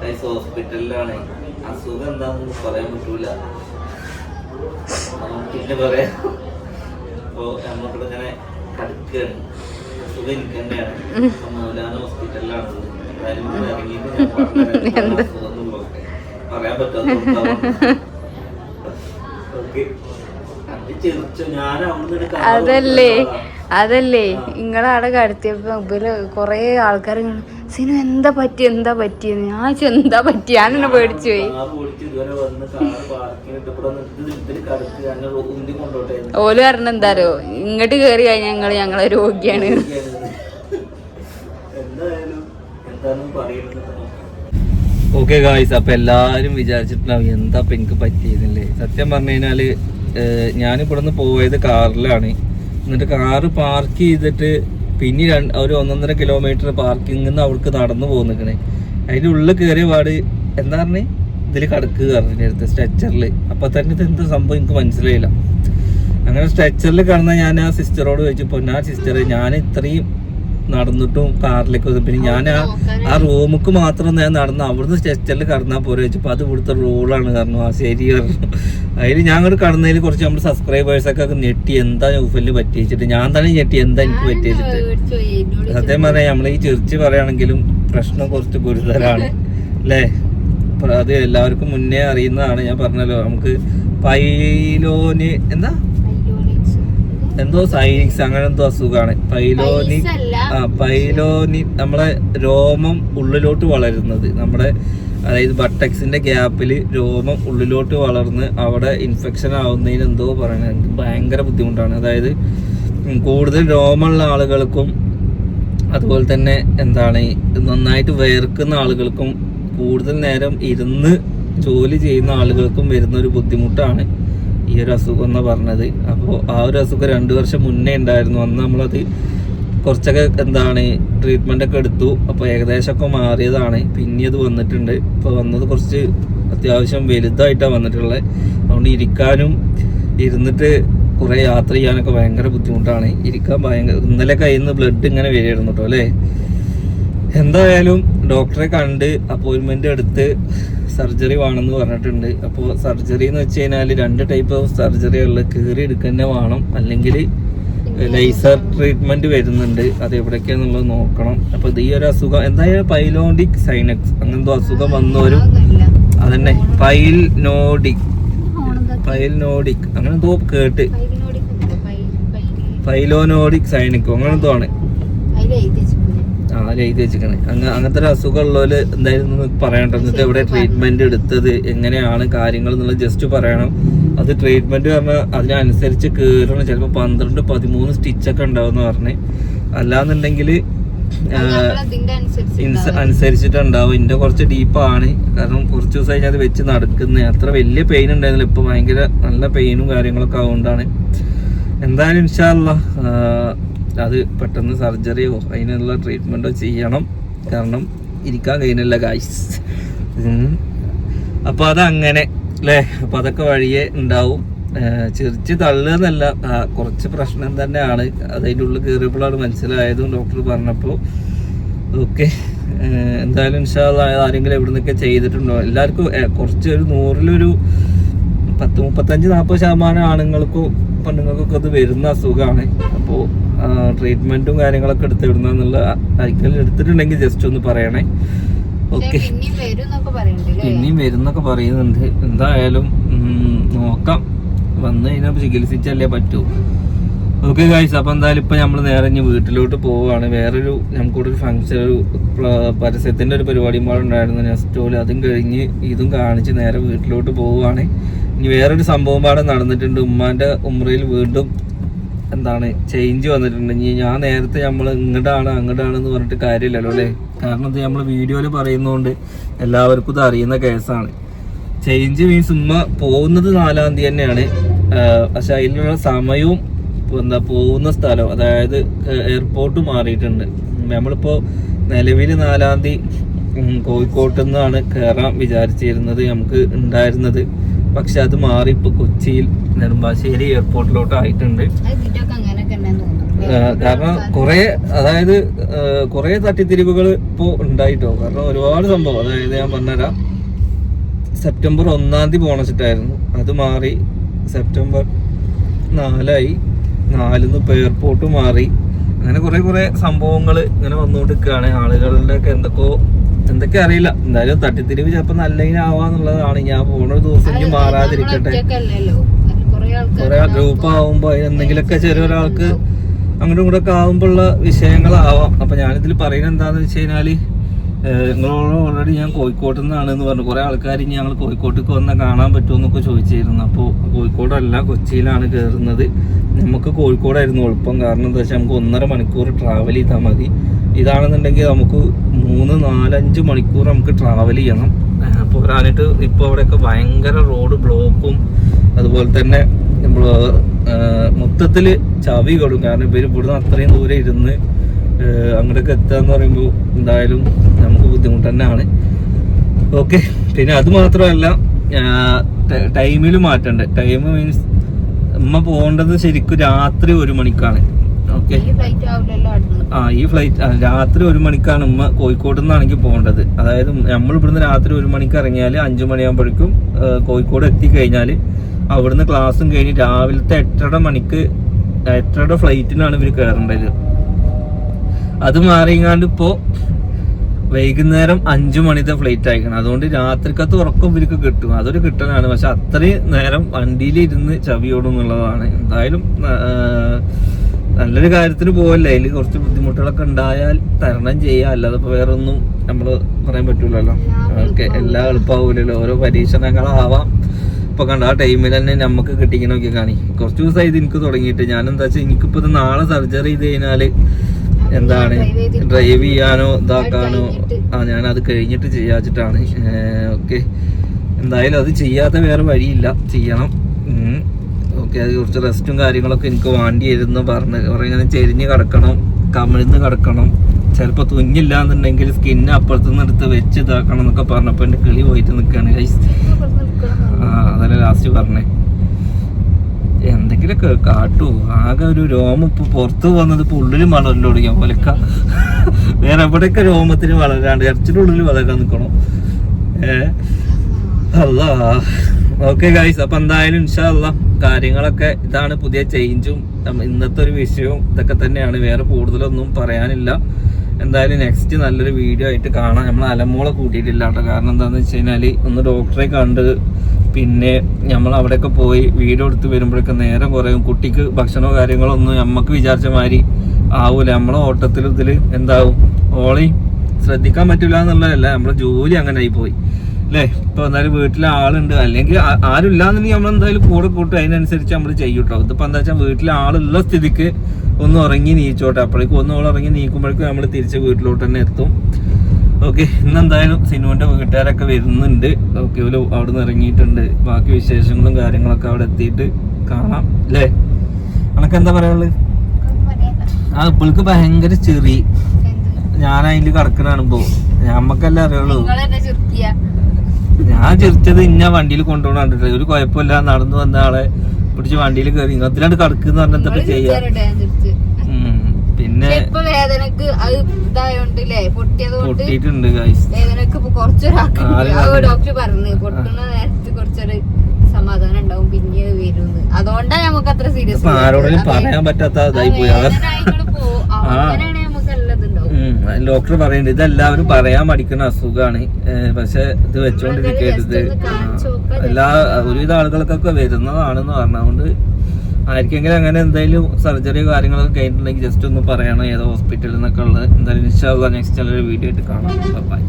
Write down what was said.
Guys ഹോസ്പിറ്റലിലാണ് അസുഖം എന്താണെന്ന് പറയാൻ പറ്റൂല. പിന്നെ പറയാം. അപ്പോ നമ്മളിവിടെ ഇങ്ങനെ കിടക്കുകയാണ് അസുഖം എനിക്ക് തന്നെയാണ്. അപ്പൊ മൗലാന ഹോസ്പിറ്റലിലാണ് എന്തായാലും ഇറങ്ങിയിട്ട്. പറയാൻ പറ്റാത്ത അതല്ലേ. അതല്ലേ? നിങ്ങളവിടെ കടത്തിയപ്പോ ഇവർ കൊറേ ആൾക്കാർ സിനു എന്താ പറ്റി? എന്താ പറ്റിയെന്ന് ഞാൻ എന്താ പറ്റി? ഞാൻ എന്നെ പേടിച്ചു പോയി. ഓൽ പറഞ്ഞ എന്താരോ ഇങ്ങോട്ട് കേറി കഴിഞ്ഞാൽ ഞങ്ങൾ ഞങ്ങളെ രോഗിയാണ്. ഓക്കെ ഗായ്സ് അപ്പൊ എല്ലാരും വിചാരിച്ചിട്ടുണ്ടാവും എന്താ ഇപ്പൊ എനിക്ക് പറ്റിയതല്ലേ സത്യം പറഞ്ഞു കഴിഞ്ഞാൽ ഞാനിവിടെ നിന്ന് പോയത് കാറിലാണ്. എന്നിട്ട് കാറ് പാർക്ക് ചെയ്തിട്ട് പിന്നെ രണ്ട് ഒരു ഒന്നൊന്നര കിലോമീറ്റർ പാർക്കിംഗിൽ നിന്ന് അവർക്ക് നടന്നു പോകുന്നിക്കണേ അതിന്റെ ഉള്ളിൽ കയറിയ പാട് എന്താ പറഞ്ഞേ? ഇതിൽ കിടക്കുക പറഞ്ഞ അടുത്ത് സ്ട്രെച്ചറിൽ അപ്പോൾ തന്നെ ഇത് എന്താ സംഭവം എനിക്ക് മനസ്സിലായില്ല. അങ്ങനെ സ്ട്രെച്ചറിൽ കിടന്ന ഞാൻ ആ സിസ്റ്ററോട് ചോദിച്ചപ്പോൾ ഞാൻ സിസ്റ്റർ ഞാൻ ഇത്രയും നടന്നിട്ടും കാറിലേക്ക് വന്നു പിന്നെ ഞാൻ ആ ആ റൂമുക്ക് മാത്രം ഞാൻ നടന്നു അവിടുന്ന് സ്റ്റെസ്റ്റലിൽ കടന്നാൽ പോരെ വെച്ചപ്പോൾ അത് ഇവിടുത്തെ റൂളാണ് കാരണം ആ ശരി കാരണം അതിൽ ഞാൻ അങ്ങോട്ട് കടന്നതിൽ കുറച്ച് നമ്മുടെ സബ്സ്ക്രൈബേഴ്സൊക്കെ ഞെട്ടി. എന്താ ഊഫലിന് പറ്റിച്ചിട്ട് ഞാൻ തന്നെ ഞെട്ടി. എന്താ എനിക്ക് പറ്റിച്ചിട്ട് സത്യം പറഞ്ഞാൽ നമ്മൾ ഈ ചിരിച്ച് പറയുകയാണെങ്കിലും പ്രശ്നം കുറച്ച് ഗുരുതരമാണ് അല്ലേ അത് എല്ലാവർക്കും മുന്നേ അറിയുന്നതാണ്. ഞാൻ പറഞ്ഞല്ലോ നമുക്ക് പൈലോന് എന്താ? എന്തോ സൈനിക്സ് അങ്ങനെ എന്തോ അസുഖമാണ് പൈലോനി ആ പൈലോനി നമ്മളെ രോമം ഉള്ളിലോട്ട് വളരുന്നത്. നമ്മുടെ അതായത് ബട്ടക്സിന്റെ ഗ്യാപ്പിൽ രോമം ഉള്ളിലോട്ട് വളർന്ന് അവിടെ ഇൻഫെക്ഷൻ ആവുന്നതിന് എന്തോ പറയണത്. ഭയങ്കര ബുദ്ധിമുട്ടാണ്. അതായത് കൂടുതൽ രോമമുള്ള ആളുകൾക്കും അതുപോലെ തന്നെ എന്താണ് നന്നായിട്ട് വേർക്കുന്ന ആളുകൾക്കും കൂടുതൽ നേരം ഇരുന്ന് ജോലി ചെയ്യുന്ന ആളുകൾക്കും വരുന്ന ഒരു ബുദ്ധിമുട്ടാണ്. ഈ ഒരു അസുഖം എന്ന് പറഞ്ഞത്. അപ്പോൾ ആ ഒരു അസുഖം രണ്ട് വർഷം മുന്നേ ഉണ്ടായിരുന്നു അന്ന് നമ്മളത് കുറച്ചൊക്കെ എന്താണ് ട്രീറ്റ്മെന്റ് ഒക്കെ എടുത്തു. അപ്പോൾ ഏകദേശമൊക്കെ മാറിയതാണ്. പിന്നെ അത് വന്നിട്ടുണ്ട്. ഇപ്പോൾ വന്നത് കുറച്ച് അത്യാവശ്യം വലുതായിട്ടാണ് വന്നിട്ടുള്ളത് അതുകൊണ്ട് ഇരിക്കാനും ഇരുന്നിട്ട് കുറേ യാത്ര ചെയ്യാനൊക്കെ ഭയങ്കര ബുദ്ധിമുട്ടാണ്. ഇരിക്കാൻ ഭയങ്കര ഇന്നലെ കയ്യിൽ നിന്ന് ബ്ലഡ് ഇങ്ങനെ വരികയായിരുന്നു കേട്ടോ അല്ലേ? എന്തായാലും ഡോക്ടറെ കണ്ട് അപ്പോയിൻമെന്റ് എടുത്ത് സർജറി വേണമെന്ന് പറഞ്ഞിട്ടുണ്ട്. അപ്പോൾ സർജറി എന്ന് വെച്ച് കഴിഞ്ഞാൽ രണ്ട് ടൈപ്പ് ഓഫ് സർജറി ഉള്ളത് കീറി എടുക്കുന്ന വേണം. അല്ലെങ്കിൽ ലേസർ ട്രീറ്റ്മെന്റ് വരുന്നുണ്ട്. അത് എവിടേക്കാന്നുള്ളത് നോക്കണം. അപ്പൊ ഇത് ഈ ഒരു അസുഖം എന്തായാലും പൈലോണ്ടിക് സൈനക്സ് അങ്ങനത്തെ അസുഖം വന്നവരും അതന്നെ. പൈൽനോഡിക് പൈൽനോഡിക് അങ്ങനെ എന്തോ കേട്ട് പൈലോനോഡിക് സൈനിക്കോ അങ്ങനെ എന്തോ ആണ്. ആ എഴുതി വെച്ചിരിക്കണേ. അങ്ങ അങ്ങനത്തെ ഒരു അസുഖം ഉള്ളവര് എന്തായാലും പറയണ്ട. എന്നിട്ട് എവിടെ ട്രീറ്റ്മെന്റ് എടുത്തത് എങ്ങനെയാണ് കാര്യങ്ങൾ എന്നുള്ളത് ജസ്റ്റ് പറയണം. അത് ട്രീറ്റ്മെന്റ് പറഞ്ഞാൽ അതിനനുസരിച്ച് കയറണം ചിലപ്പോൾ പന്ത്രണ്ട് പതിമൂന്ന് സ്റ്റിച്ചൊക്കെ ഉണ്ടാവും എന്ന് പറഞ്ഞ്. അല്ലാന്നുണ്ടെങ്കിൽ അനുസരിച്ചിട്ടുണ്ടാവും. ഇതിന്റെ കുറച്ച് ഡീപ്പാണ് കാരണം കുറച്ച് ദിവസമായി ഞാൻ അത് വെച്ച് നടക്കുന്നത് അത്ര വലിയ പെയിൻ ഉണ്ടായിരുന്നില്ല. ഇപ്പൊ ഭയങ്കര നല്ല പെയിനും കാര്യങ്ങളൊക്കെ ആവുകൊണ്ടാണ് എന്തായാലും ഇൻഷാല്ല അത് പെട്ടെന്ന് സർജറിയോ അതിനുള്ള ട്രീറ്റ്മെന്റോ ചെയ്യണം. കാരണം ഇരിക്കാൻ കഴിയുന്നില്ല ഗായ്സ് അപ്പോൾ അതങ്ങനെ അല്ലേ അപ്പം അതൊക്കെ വഴിയേ ഉണ്ടാവും. ചെറിച്ച് ആ, കുറച്ച് പ്രശ്നം തന്നെയാണ്. അതിന്റെ ഉള്ളിൽ കയറിയപ്പോഴാണ് മനസ്സിലായതും ഡോക്ടർ പറഞ്ഞപ്പോൾ. ഓക്കെ. എന്തായാലും ഇൻഷാല്ല ആരെങ്കിലും എവിടെ നിന്നൊക്കെ ചെയ്തിട്ടുണ്ടോ? എല്ലാവർക്കും കുറച്ച് ഒരു നൂറിലൊരു പത്ത് മുപ്പത്തഞ്ച് നാൽപ്പത് ശതമാനം ആണുങ്ങൾക്കും പെണ്ണുങ്ങൾക്കൊക്കെ അത് വരുന്ന അസുഖമാണ് അപ്പോൾ ട്രീറ്റ്മെന്റും കാര്യങ്ങളൊക്കെ എടുത്ത് വിടുന്നുള്ള എടുത്തിട്ടുണ്ടെങ്കിൽ ജസ്റ്റ് ഒന്ന് പറയണേ. ഓക്കെ ഇനിയും വരുന്നൊക്കെ പറയുന്നുണ്ട്. എന്തായാലും നോക്കാം. വന്നു കഴിഞ്ഞാൽ ചികിത്സിച്ചല്ലേ പറ്റൂ. ഓക്കെ ഗായ്സ് അപ്പം എന്തായാലും ഇപ്പം നമ്മൾ നേരെ ഇനി വീട്ടിലോട്ട് പോവുകയാണ് വേറൊരു നമുക്കൂടെ ഒരു ഫംഗ്ഷൻ ഒരു പരസ്യത്തിന്റെ ഒരു പരിപാടിയും പാടുണ്ടായിരുന്നു നെസ്റ്റോൽ അതും കഴിഞ്ഞ് ഇതും കാണിച്ച് നേരെ വീട്ടിലോട്ട് പോവുകയാണ് ഇനി വേറൊരു സംഭവം പാടെ നടന്നിട്ടുണ്ട്. ഉമ്മാന്റെ ഉമ്രയിൽ വീണ്ടും എന്താണ് ചേഞ്ച് വന്നിട്ടുണ്ട്. ഇനി ഞാൻ നേരത്തെ നമ്മൾ ഇങ്ങോട്ടാണ് എന്ന് പറഞ്ഞിട്ട് കാര്യമില്ലല്ലോ അല്ലേ? കാരണം ഇത് നമ്മൾ വീഡിയോയിൽ പറയുന്നതുകൊണ്ട് എല്ലാവർക്കും ഇത് അറിയുന്ന കേസാണ് ചേഞ്ച് മീൻസ് ഉമ്മ പോകുന്നത് നാലാം തീയതി തന്നെയാണ്. പക്ഷെ അതിനുള്ള സമയവും എന്താ പോകുന്ന സ്ഥലം അതായത് എയർപോർട്ട് മാറിയിട്ടുണ്ട്. നമ്മളിപ്പോ നിലവിൽ നാലാം തീയതി കോഴിക്കോട്ടിൽ നിന്നാണ് കയറാൻ വിചാരിച്ചിരുന്നത് നമുക്ക് ഉണ്ടായിരുന്നത്. പക്ഷെ അത് മാറി ഇപ്പൊ കൊച്ചിയിൽ നെടുമ്പാശ്ശേരി എയർപോർട്ടിലോട്ട് ആയിട്ടുണ്ട് കാരണം കുറെ അതായത് കുറെ തട്ടിത്തിരിവുകൾ ഇപ്പോ ഉണ്ടായിട്ടോ. കാരണം ഒരുപാട് സംഭവം. അതായത് ഞാൻ പറഞ്ഞുതരാം. സെപ്റ്റംബർ ഒന്നാം തീയതി പോണച്ചിട്ടായിരുന്നു അത് മാറി സെപ്റ്റംബർ നാലായി. നാലിന്ന് ഇപ്പൊ എയർപോർട്ട് മാറി. അങ്ങനെ കുറെ കുറെ സംഭവങ്ങൾ ഇങ്ങനെ വന്നുകൊണ്ടിരിക്കുകയാണ്. ആളുകളുടെയൊക്കെ എന്തൊക്കെയോ എന്തൊക്കെ അറിയില്ല. എന്തായാലും തട്ടിത്തിരിവ് ചിലപ്പോ നല്ലതിനാവാന്നുള്ളതാണ് ഞാൻ പോണ ഒരു ദിവസം എനിക്ക് മാറാതിരിക്കട്ടെ. കുറെ ഗ്രൂപ്പ് ആവുമ്പോ അതിന് എന്തെങ്കിലുമൊക്കെ ചെറിയൊരാൾക്ക് അങ്ങോട്ടും കൂടെ ഒക്കെ ആവുമ്പോഴുള്ള വിഷയങ്ങളാവാം. അപ്പൊ ഞാനിതിൽ പറയുന്നത് എന്താന്ന് വെച്ച് കഴിഞ്ഞാൽ നിങ്ങളോട് ഓൾറെഡി ഞാൻ കോഴിക്കോട്ട് നിന്നാണ് എന്ന് പറഞ്ഞു. കുറെ ആൾക്കാർ ഇനി ഞങ്ങൾ കോഴിക്കോട്ടേക്ക് വന്നാൽ കാണാൻ പറ്റുമെന്നൊക്കെ ചോദിച്ചിരുന്നു. അപ്പോൾ കോഴിക്കോടല്ല കൊച്ചിയിലാണ് കയറുന്നത് നമുക്ക് കോഴിക്കോടായിരുന്നു എളുപ്പം. കാരണം എന്താ വെച്ചാൽ നമുക്ക് ഒന്നര മണിക്കൂർ ട്രാവൽ ചെയ്താൽ മതി. ഇതാണെന്നുണ്ടെങ്കിൽ നമുക്ക് മൂന്ന് നാലഞ്ച് മണിക്കൂർ നമുക്ക് ട്രാവൽ ചെയ്യണം. പോരാനായിട്ട് ഇപ്പോൾ അവിടെയൊക്കെ ഭയങ്കര റോഡ് ബ്ലോക്കും അതുപോലെ തന്നെ നമ്മൾ മൊത്തത്തിൽ ചവി കൊടുക്കും കാരണം ഇവർ ഇവിടുന്ന് അത്രയും ദൂരെ ഇരുന്ന് അങ്ങോട്ടൊക്കെ എത്തുക എന്ന് പറയുമ്പോൾ എന്തായാലും നമുക്ക് ബുദ്ധിമുട്ട് തന്നെയാണ്. ഓക്കെ. പിന്നെ അത് മാത്രമല്ല ടൈമിൽ മാറ്റണ്ടേ. ടൈം മീൻസ് അമ്മ പോകേണ്ടത് ശരിക്കും രാത്രി ഒരു മണിക്കാണ്. ഓക്കെ ആ ഈ ഫ്ലൈറ്റ് രാത്രി ഒരു മണിക്കാണ് ഉമ്മ കോഴിക്കോട് നിന്നാണെങ്കിൽ പോകേണ്ടത്. അതായത് നമ്മൾ ഇവിടുന്ന് രാത്രി ഒരു മണിക്ക് ഇറങ്ങിയാൽ അഞ്ചു മണിയാകുമ്പോഴേക്കും കോഴിക്കോട് എത്തിക്കഴിഞ്ഞാൽ അവിടുന്ന് ക്ലാസ്സും കഴിഞ്ഞ് രാവിലത്തെ എട്ടര മണിക്ക് എട്ടര ഫ്ലൈറ്റിനാണ് ഇവർ കയറേണ്ടത് അത് മാറിയങ്ങാണ്ട് ഇപ്പോ വൈകുന്നേരം അഞ്ചു മണിത്തെ ഫ്ലൈറ്റ് അയക്കണം അതുകൊണ്ട് രാത്രിക്കത്ത് ഉറക്കം ഇവർക്ക് കിട്ടും. അതൊരു കിട്ടലാണ്. പക്ഷെ അത്രയും നേരം വണ്ടിയിൽ ഇരുന്ന് ചവിയോടും എന്നുള്ളതാണ്. എന്തായാലും നല്ലൊരു കാര്യത്തിന് പോവല്ലേ? അതിൽ കുറച്ച് ബുദ്ധിമുട്ടുകളൊക്കെ ഉണ്ടായാൽ തരണം ചെയ്യുക അല്ലാതെ ഇപ്പൊ വേറെ ഒന്നും നമ്മൾ പറയാൻ പറ്റൂലല്ലോ. ഓക്കെ എല്ലാം എളുപ്പമാവൂലല്ലോ ഓരോ പരീക്ഷണങ്ങളാവാം. ഇപ്പൊ കണ്ട ആ ടൈമിൽ തന്നെ നമുക്ക് കിട്ടിക്കണമൊക്കെ കാണി. കുറച്ച് ഇത് എനിക്ക് തുടങ്ങിയിട്ട്. ഞാൻ എന്താ വെച്ചാൽ എനിക്കിപ്പോ ഇത് നാളെ സർജറി ചെയ്ത് കഴിഞ്ഞാൽ എന്താണ്? ഡ്രൈവ് ചെയ്യാനോ ഇതാക്കാനോ ആ ഞാൻ അത് കഴിഞ്ഞിട്ട് ചെയ്യാച്ചിട്ടാണ്. ഓക്കെ. എന്തായാലും അത് ചെയ്യാത്ത വേറെ വഴിയില്ല. ചെയ്യണം. അത് കുറച്ച് റെസ്റ്റും കാര്യങ്ങളൊക്കെ എനിക്ക് വേണ്ടിയിരുന്നു പറഞ്ഞ് പറയുന്നത് ചെരിഞ്ഞ് കിടക്കണം കമിഴ്ന്ന് കിടക്കണം. ചിലപ്പോൾ തുന്നില്ല എന്നുണ്ടെങ്കിൽ സ്കിന്ന് അപ്പുറത്തുനിന്ന് എടുത്ത് വെച്ച് ഇതാക്കണം എന്നൊക്കെ പറഞ്ഞപ്പോൾ എന്റെ കിളി പോയിട്ട് നിൽക്കുകയാണ് അതല്ല ലാസ്റ്റ് പറഞ്ഞേ. എന്തെങ്കിലുമൊക്കെ കാട്ടു. ആകെ ഒരു രോമം ഇപ്പൊ പുറത്ത് വന്നത് ഇപ്പൊ ഉള്ളിലും വളരൽ തുടങ്ങിയ? പോലെക്ക വേറെ എവിടെയൊക്കെ രോമത്തിന് വളരാണ്ട്? ഇറച്ചിന്റെ ഉള്ളിൽ വളരാൻ നിൽക്കണം ഏ? അല്ല ഓക്കെ ഗൈസ് അപ്പൊ എന്തായാലും ഇൻഷാ ഇൻഷാല്ല കാര്യങ്ങളൊക്കെ ഇതാണ് പുതിയ ചേഞ്ചും ഇന്നത്തെ ഒരു വിഷയവും ഇതൊക്കെ തന്നെയാണ്. വേറെ കൂടുതലൊന്നും പറയാനില്ല. എന്തായാലും നെക്സ്റ്റ് നല്ലൊരു വീഡിയോ ആയിട്ട് കാണാം. നമ്മൾ അലമോളെ കൂട്ടിയിട്ടില്ല കേട്ടോ. കാരണം എന്താണെന്ന് വെച്ച് കഴിഞ്ഞാൽ ഒന്ന് ഡോക്ടറെ കണ്ട് പിന്നെ നമ്മൾ അവിടെയൊക്കെ പോയി വീഡിയോ എടുത്ത് വരുമ്പോഴൊക്കെ നേരെ കുറയും. കുട്ടിക്ക് ഭക്ഷണമോ കാര്യങ്ങളോ ഒന്നും നമുക്ക് വിചാരിച്ച മാതിരി ആവൂല. നമ്മളെ ഓട്ടത്തിൽ ഇതിൽ എന്താവും? ഓളി ശ്രദ്ധിക്കാൻ പറ്റില്ല എന്നുള്ളതല്ല. നമ്മുടെ ജോലി അങ്ങനെ ആയി പോയി. അല്ലേ ഇപ്പൊ എന്തായാലും വീട്ടിൽ ആളുണ്ട്. അല്ലെങ്കിൽ ആരുമില്ലാന്നുണ്ടെങ്കിൽ നമ്മൾ എന്തായാലും കൂടെ കൂട്ടും. അതിനനുസരിച്ച് നമ്മൾ ചെയ്യും കേട്ടോ ഇതിപ്പോ എന്താ വെച്ചാൽ വീട്ടിൽ ആളുള്ള സ്ഥിതിക്ക് ഒന്ന് ഉറങ്ങി നീച്ചോട്ടെ. അപ്പോഴേക്കും ഒന്ന് ഓൾ ഇറങ്ങി നീക്കുമ്പോഴേക്കും നമ്മൾ തിരിച്ച് വീട്ടിലോട്ട് തന്നെ എത്തും. ഓക്കെ. ഇന്നെന്തായാലും എന്തായാലും സിനുവിന്റെ വീട്ടുകാരൊക്കെ വരുന്നുണ്ട്. ഓക്കെ. ഒരു അവിടെ നിന്ന് ഇറങ്ങിയിട്ടുണ്ട്. ബാക്കി വിശേഷങ്ങളും കാര്യങ്ങളൊക്കെ അവിടെ എത്തിയിട്ട് കാണാം. അല്ലേ അനക്ക് എന്താ പറയാനുള്ളത് ആ ഇപ്പോൾക്ക് ഭയങ്കര ചെറി. ഞാൻ അതിൽ അനുഭവം ഞമ്മക്കല്ലേ അറിയുള്ളൂ. ഞാൻ ചിരിച്ചത് ഇന്ന വണ്ടിയിൽ കൊണ്ടുപോകണം കണ്ടിട്ട്. ഒരു കുഴപ്പമില്ല. നടന്നു വന്ന ആളെ പിടിച്ച് വണ്ടിയിൽ കയറി. ഇങ്ങത്തിലാണ്ട് കടക്കുന്ന പറഞ്ഞിട്ട് ചെയ്യാ. പിന്നെ വേദനക്ക് അത് ഇതായോണ്ടല്ലേ? പൊട്ടിയത് കൊണ്ട് പൊട്ടിയിട്ടുണ്ട് വേദനക്ക് കുറച്ചൊരാൾക്ക് ഡോക്ടർ പറഞ്ഞു പൊട്ടുന്ന നേരത്ത് കുറച്ചൊരു സമാധാനം ഉണ്ടാവും പിന്നെ അത് അതുകൊണ്ടാണ് നമുക്ക് അത്ര സീരിയസ് ആരോടെങ്കിലും പറയാൻ പറ്റാത്ത ഇതായി പോയി. ഡോക്ടർ പറയുന്നുണ്ട് ഇതെല്ലാവരും പറയാൻ മടിക്കുന്ന അസുഖമാണ്. പക്ഷെ ഇത് വെച്ചോണ്ടിരിക്കരുത് എല്ലാ ഒരുവിധ ആളുകൾക്കൊക്കെ വരുന്നതാണെന്ന് പറഞ്ഞതുകൊണ്ട് ആർക്കെങ്കിലും അങ്ങനെ എന്തെങ്കിലും സർജറി കാര്യങ്ങളൊക്കെ കഴിഞ്ഞിട്ടുണ്ടെങ്കിൽ ജസ്റ്റ് ഒന്ന് പറയണം ഏതോ ഹോസ്പിറ്റലിൽ നിന്നൊക്കെ ഉള്ളത് എന്തായാലും നെക്സ്റ്റ് നല്ലൊരു വീഡിയോ ആയിട്ട് കാണാം. ബൈ